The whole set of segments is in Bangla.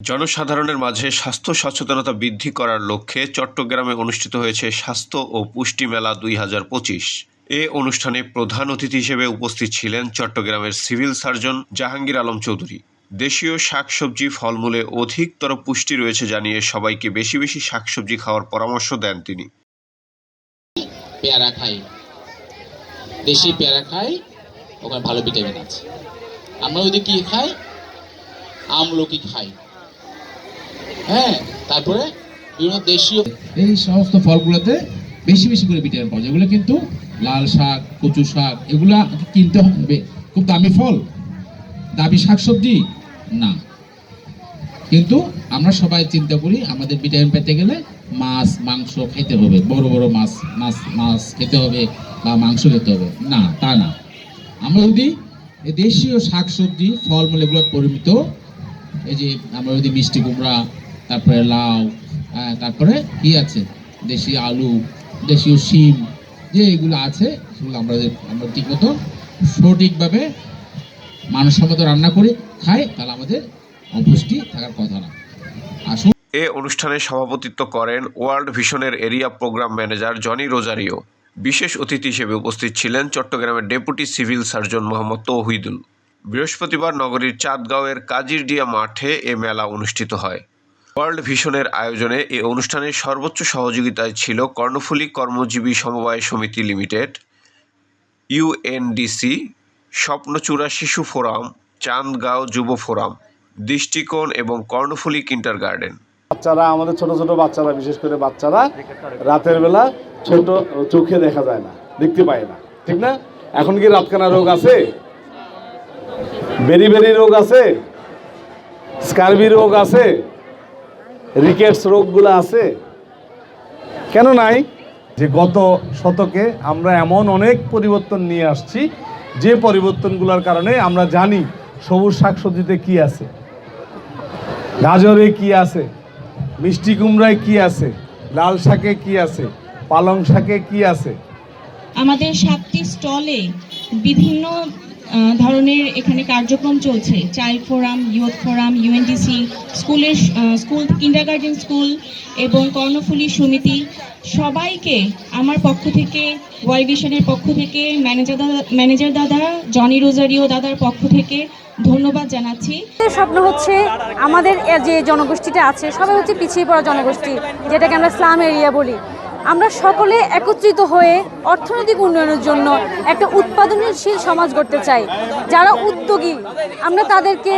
জনসাধারণের মাঝে স্বাস্থ্য সচেতনতা বৃদ্ধি করার লক্ষ্যে চট্টগ্রামে অনুষ্ঠিত হয়েছে স্বাস্থ্য ও পুষ্টি মেলা দুই হাজার পঁচিশ। এ অনুষ্ঠানে প্রধান অতিথি হিসেবে উপস্থিত ছিলেন চট্টগ্রামের সিভিল সার্জন জাহাঙ্গীর আলম চৌধুরী। দেশীয় শাকসবজি ফলমূলে অধিকতর পুষ্টি রয়েছে জানিয়ে সবাইকে বেশি বেশি শাকসবজি খাওয়ার পরামর্শ দেন তিনি। পেয়ারা খাই। দেশি পেয়ারা খাই, ওখানে ভালো ভিটামিন আছে। আমরা ওই কি খাই, আমলকি খাই। হ্যাঁ তারপরে বিভিন্ন দেশীয় এই সমস্ত ফলগুলোতে বেশি বেশি করে ভিটামিন পাওয়া যায়। এগুলো কিন্তু লাল শাক, কচু শাক, এগুলা কিনতে হবে। খুব দামি ফল, দামি শাকসবজি? না। কিন্তু আমরা সবাই চিন্তা করি, আমাদের ভিটামিন পেতে গেলে মাছ, মাংস খেতে হবে। বড় বড় মাছ মাছ মাছ খেতে হবে বা মাংস খেতে হবে। না, তা না। আমরা যদি দেশীয় শাকসবজি, ফলমূল এগুলো পরিমিত, এই যে আমরা যদি মিষ্টি কুমড়া তারপরে লাউ তারপরে কি আছে? দেশি আলু, দেশীয় শিম, যে এগুলো আছে, সেগুলো আমরা আমরা ঠিকমতো সঠিকভাবে মানসম্মত রান্না করে খাই, তাহলে আমাদের অপুষ্টি থাকার কথা না। আসুন। এ অনুষ্ঠানে সভাপতিত্ব করেন world ভিশনের area program manager Johnny Rozario. বিশেষ অতিথি হিসেবে উপস্থিত ছিলেন চট্টগ্রামের deputy civil surgeon Mohammad Tauhidul. বৃহস্পতিবার নগরীর চাঁদগাঁওয়ের কাজিরডিয়া মাঠে এ মেলা অনুষ্ঠিত হয়। ওয়ার্ল্ড ভিশনের আয়োজনে এ অনুষ্ঠানের সর্বোচ্চ সহযোগিতায় ছিল কর্ণফুলী কর্মজীবী সমবায় সমিতি লিমিটেড ইউএনডিসি স্বপ্নচূড়া শিশু ফোরাম চাঁদগাঁও যুব ফোরাম, দৃষ্টিকোণ এবং কর্ণফুলী কিন্টার গার্ডেন। বাচ্চারা, আমাদের ছোট ছোট বাচ্চারা, বিশেষ করে বাচ্চারা, রাতের বেলা ছোট চোখে দেখা যায় না, দেখতে পায় না, ঠিক না? এখন কি রাতকানা রোগ আছে? বেরি বেরি রোগ আছে? স্কারবি রোগ আছে? রিকেটস রোগগুলো আছে? কেন নাই? যে গত শতকে আমরা এমন অনেক পরিবর্তন নিয়ে আসছি যে পরিবর্তনগুলোর কারণে আমরা জানি সবুজ শাকসবজিতে কি আছে গাজরে কি আছে মিষ্টি কুমড়ায় কি আছে লাল শাকে কি আছে পালং শাকে কি আছে। আমাদের সাতটি স্টলে বিভিন্ন ধরনের এখানে কার্যক্রম চলছে। Child forum youth forum UNDC স্কুলের স্কুল কিন্ডারগার্ডেন স্কুল এবং কর্ণফুলী সমিতি। সবাইকে আমার পক্ষ থেকে ওয়াই ভিশনের পক্ষ থেকে ম্যানেজার দাদা ম্যানেজার দাদা জনি রোজারিও দাদার পক্ষ থেকে ধন্যবাদ জানাচ্ছি। স্বপ্ন হচ্ছে আমাদের যে জনগোষ্ঠীটা আছে, সবাই হচ্ছে পিছিয়ে পড়া জনগোষ্ঠী, যেটাকে আমরা স্লাম এরিয়া বলি। আমরা সকলে একত্রিত হয়ে অর্থনৈতিক উন্নয়নের জন্য একটা উৎপাদনশীল সমাজ গড়তে চাই। যারা উদ্যোগী। আমরা তাদেরকে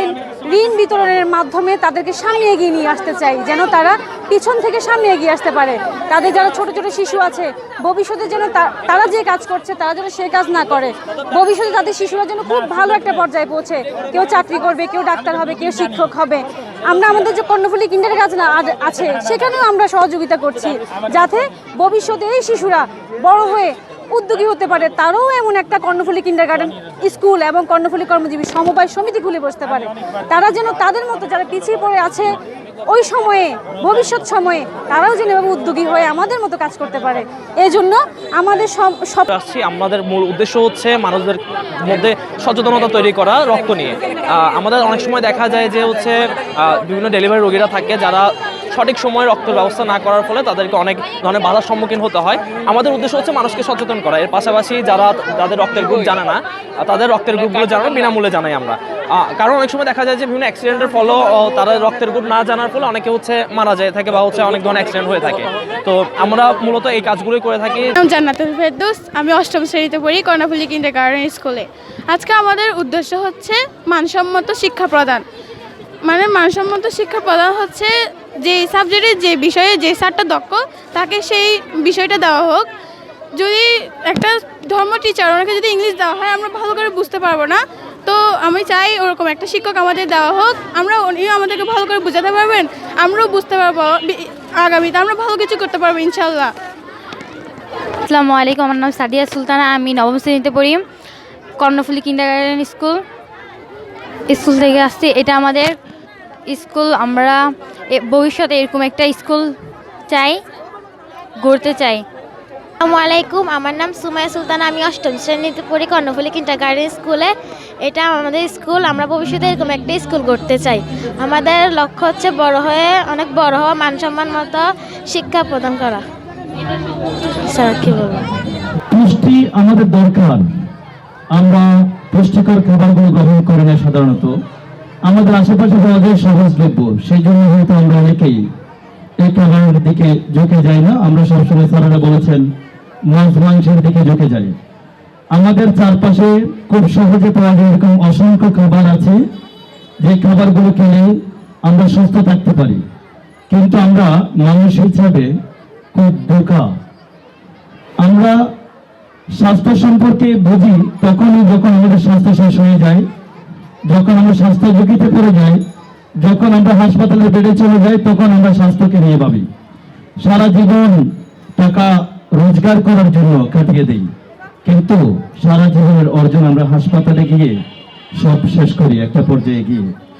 ঋণ বিতরণের মাধ্যমে তাদেরকে সামনে এগিয়ে নিয়ে আসতে চাই, যেন তারা পিছন থেকে সামনে এগিয়ে আসতে পারে। তাদের যারা ছোট ছোট শিশু আছে, ভবিষ্যতে যেন তারা যে কাজ করছে, তারা যেন সে কাজ না করে। ভবিষ্যতে তাদের শিশুরা যেন খুব ভালো একটা পর্যায়ে পৌঁছে। কেউ চাকরি করবে, কেউ ডাক্তার হবে, কেউ শিক্ষক হবে। আমরা আমাদের যে কর্ণফুলী কিন্ডার কাজ না আছে, সেখানেও আমরা সহযোগিতা করছি, যাতে ভবিষ্যতে এই শিশুরা বড় হয়ে উদ্যোগী হতে পারে, তারাও এমন একটা কর্ণফুলী কিন্ডার গার্ডেন স্কুল এবং কর্ণফুলী কর্মজীবী সমবায় সমিতি খুলে বসতে পারে। তারা যেন তাদের মতো যারা পিছিয়ে পড়ে আছে, ওই সময়ে, ভবিষ্যৎ সময়ে, তারাও যেন এভাবে উদ্যোগী হয়ে আমাদের মতো কাজ করতে পারে। এই জন্য আমাদের সব আসছি, আমাদের মূল উদ্দেশ্য হচ্ছে মানুষদের মধ্যে সচেতনতা তৈরি করা, রক্ত নিয়ে। আমাদের অনেক সময় দেখা যায় যে হচ্ছে বিভিন্ন ডেলিভারি রোগীরা থাকে যারা সঠিক সময়ে রক্তের ব্যবস্থা না করার ফলে তাদেরকে অনেক ধরনের বাধার সম্মুখীন হতে হয়। আমাদের উদ্দেশ্য হচ্ছে মানুষকে সচেতন করা। এর পাশাপাশি যারা যাদের রক্তের গ্রুপ জানে না, তাদের রক্তের গ্রুপগুলো জানানো বিনামূল্যে জানাই আমরা। কারণ অনেক সময় দেখা যায় যে বিভিন্ন অ্যাক্সিডেন্টের ফলেও তারা রক্তের গ্রুপ না জানার ফলে অনেকে হচ্ছে মারা যায় থাকে বা হচ্ছে অনেক ধরনের অ্যাক্সিডেন্ট হয়ে থাকে। তো আমরা মূলত এই কাজগুলোই করে থাকি। আমি অষ্টম শ্রেণীতে পড়ি কর্ণফুলি কিন্ডার গার্ডেন স্কুলে আজকে আমাদের উদ্দেশ্য হচ্ছে মানসম্মত শিক্ষা প্রদান। মানে মানসম্মত শিক্ষা প্রদান হচ্ছে যে সাবজেক্টে যে বিষয়ে যে স্যারটা দক্ষ, তাকে সেই বিষয়টা দেওয়া হোক। যদি একটা ধর্ম টিচার ওনাকে যদি ইংলিশ দেওয়া হয়, আমরা ভালো করে বুঝতে পারব না। তো আমি চাই ওরকম একটা শিক্ষক আমাদের দেওয়া হোক। আমরা উনিও আমাদেরকে ভালো করে বোঝাতে পারবেন, আমরাও বুঝতে পারব। আগামীতে আমরা ভালো কিছু করতে পারব ইনশাল্লাহ আসসালামু আলাইকুম, আমার নাম সাদিয়া সুলতানা, আমি নবম শ্রেণীতে পড়ি। Karnaphuli kindergarten school. স্কুল থেকে আসছি, এটা আমাদের স্কুল আমরা এ- ভবিষ্যতে এরকম একটা স্কুল চাই গড়তে চাই। আসসালামু আলাইকুম আমার নাম সুমাইয়া সুলতান আমি অষ্টম শ্রেণীতে পড়ি কর্ণফুলি কিন্টার গার্ডেন স্কুলে এটা আমাদের স্কুল আমরা ভবিষ্যতে এরকম একটা স্কুল করতে চাই। আমাদের লক্ষ্য হচ্ছে বড় হয়ে অনেক বড় হওয়া মানসম্মান মতো শিক্ষা প্রদান করা। স্যার কী বলব? পুষ্টি আমাদের দরকার। আমরা পুষ্টিকর খাবারগুলো গ্রহণ করি না সাধারণত। আমাদের আশেপাশে পাওয়া যায় সহজলভ্য সেই জন্য হয়তো আমরা অনেকেই এই খাবারের দিকে ঝুঁকে যাই না। আমরা সবসময় স্যারেরা বলেছেন, মাছ মাংসের দিকে ঝুঁকে যাই। আমাদের চারপাশে খুব সহজে পাওয়া যায় এরকম অসংখ্য খাবার আছে, যে খাবারগুলো খেলে আমরা সুস্থ থাকতে পারি। কিন্তু আমরা মানুষ হিসাবে খুব বোকা। আমরা স্বাস্থ্য সম্পর্কে বুঝি, তখনই যখন আমাদের স্বাস্থ্য শেষ হয়ে যায় যখন আমরা স্বাস্থ্য ঝুঁকিতে পড়ে যাই, যখন আমরা হাসপাতালে বেডে চলে যাই, তখন আমরা স্বাস্থ্যকে নিয়ে ভাবি। সারা জীবন টাকা রোজগার করার জন্য কাটিয়ে দিই। কিন্তু সারা জীবনের অর্জন আমরা হাসপাতালে গিয়ে সব শেষ করি, একটা পর্যায়ে গিয়ে।